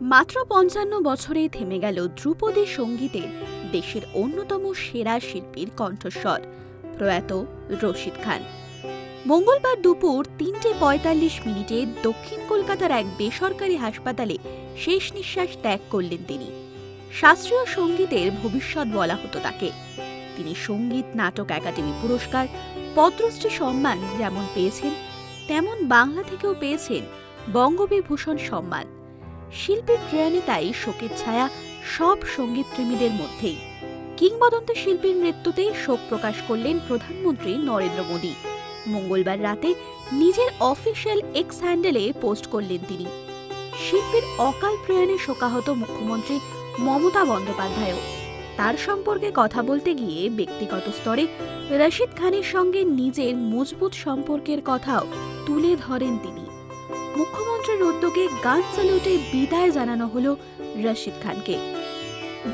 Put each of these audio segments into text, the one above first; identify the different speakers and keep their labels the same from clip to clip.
Speaker 1: মাত্র পঞ্চান্ন বছরে থেমে গেল ধ্রুপদী সঙ্গীতের দেশের অন্যতম সেরা শিল্পীর কণ্ঠস্বর, প্রয়াত রশিদ খান। মঙ্গলবার দুপুর তিনটে পঁয়তাল্লিশ মিনিটে দক্ষিণ কলকাতার এক বেসরকারি হাসপাতালে শেষ নিঃশ্বাস ত্যাগ করলেন তিনি। শাস্ত্রীয় সঙ্গীতের ভবিষ্যৎ বলা হতো তাকে। তিনি সংগীত নাটক একাডেমি পুরস্কার পদ্মশ্রী সম্মান যেমন পেয়েছেন, তেমন বাংলা থেকেও পেয়েছেন বঙ্গবিভূষণ সম্মান। শিল্পীর প্রয়াণে তাই শোকের ছায়া সব সঙ্গীতপ্রেমীদের মধ্যেই। কিংবদন্তি শিল্পীর মৃত্যুতে শোক প্রকাশ করলেন প্রধানমন্ত্রী নরেন্দ্র মোদী। মঙ্গলবার রাতে নিজের অফিসিয়াল এক্স হ্যান্ডেলে পোস্ট করলেন তিনি। শিল্পীর অকাল প্রয়াণে শোকাহত মুখ্যমন্ত্রী মমতা বন্দ্যোপাধ্যায়ও। তার সম্পর্কে কথা বলতে গিয়ে ব্যক্তিগত স্তরে রশিদ খানের সঙ্গে নিজের মজবুত সম্পর্কের কথাও তুলে ধরেন তিনি। মুখ্যমন্ত্রীর উদ্যোগে গান স্যালুটে বিদায় জানানো হলো রশিদ খানকে।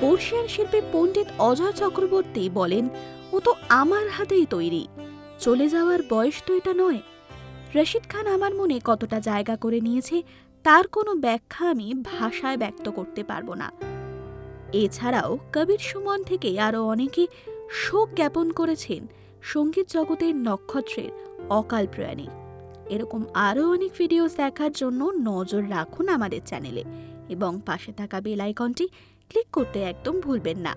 Speaker 1: বর্ষিয়ান শিল্পী পণ্ডিত অজয় চক্রবর্তী বলেন, ও তো আমার হাতেই তৈরি। চলে যাওয়ার বয়স তো এটা নয়। রশিদ খান আমার মনে কতটা জায়গা করে নিয়েছে, তার কোনো ব্যাখ্যা আমি ভাষায় ব্যক্ত করতে পারব না। এছাড়াও কবির সুমন থেকে আরও অনেকে শোক জ্ঞাপন করেছেন সংগীত জগতের নক্ষত্রের অকাল প্রয়াণে। এরকম আরও অনেক ভিডিওস দেখার জন্য নজর রাখুন আমাদের চ্যানেলে এবং পাশে থাকা বেল আইকনটি ক্লিক করতে একদম ভুলবেন না।